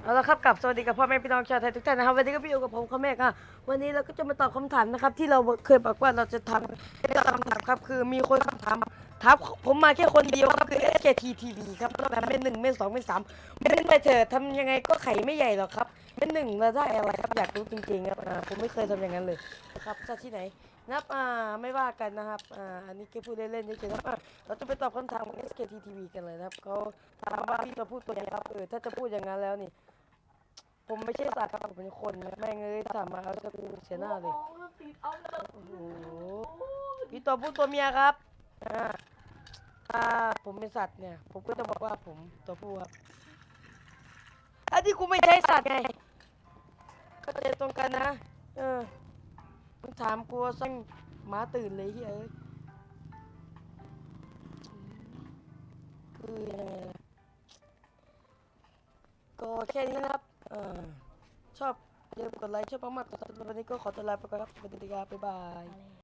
เอาละครับกลับสวัสดีกับพ่อแม่พี่น้องชาวไทยทุกท่านนะครับวันนี้ก็พี่อยู่กับผมข้าแม่ค่ะวันนี้เราก็จะมาตอบคำถามนะครับ ที่เราเคยบอกว่าเราจะทำตอบคำถามครับ คือมีคนคำถามถามผมมาแค่คนเดียวครับคือ SKTTV ครับนอกจากนั้นเป็นหนึ่งเป็นสองเป็นสามเป็นไปเถอะทำยังไงก็ไข่ไม่ใหญ่หรอกครับ เป็นหนึ่งเราได้อะไรครับอยากรู้จริงๆครับอ่าผมไม่เคยทำอย่างนั้นเลยนะครับจากที่ไหนนะครับอ่าไม่ว่ากันนะครับอ่าอันนี้แค่พูดเล่นๆเฉยๆครับอ่าเราจะไปตอบคำถามของ SKTTV กันเลยนะครับเขาถามว่าพี่จะพูดตัวไหนครับเออถ้าจะพูดอย่างนั้นแล้วนี่ ผมไม่ใช่สัตว์ครับผมเป็นคนนะแม่งเลยถามมาเอาจะกูเสียหน้าเลยโอ้โหพี่ตัวผู้ตัวเมียครับอ่าถ้าผมเป็นสัตว์เนี่ย ผมก็จะบอกว่าผมตัวผู้ครับอันนี้กูไม่ใช่สัตว์ไง ก็จะตรงกันนะ เออมึงถามกลัวสั่งหมาตื่นเลยเฮ้ยคือยังไงล่ะก็แค่นี้นะครับเออชอบอย่าลืมกดไลค์ชอบมากๆกดติดตามวันนี้ก็ขอตัวลาไปก่อนครับสวัสดีครับบ๊ายบาย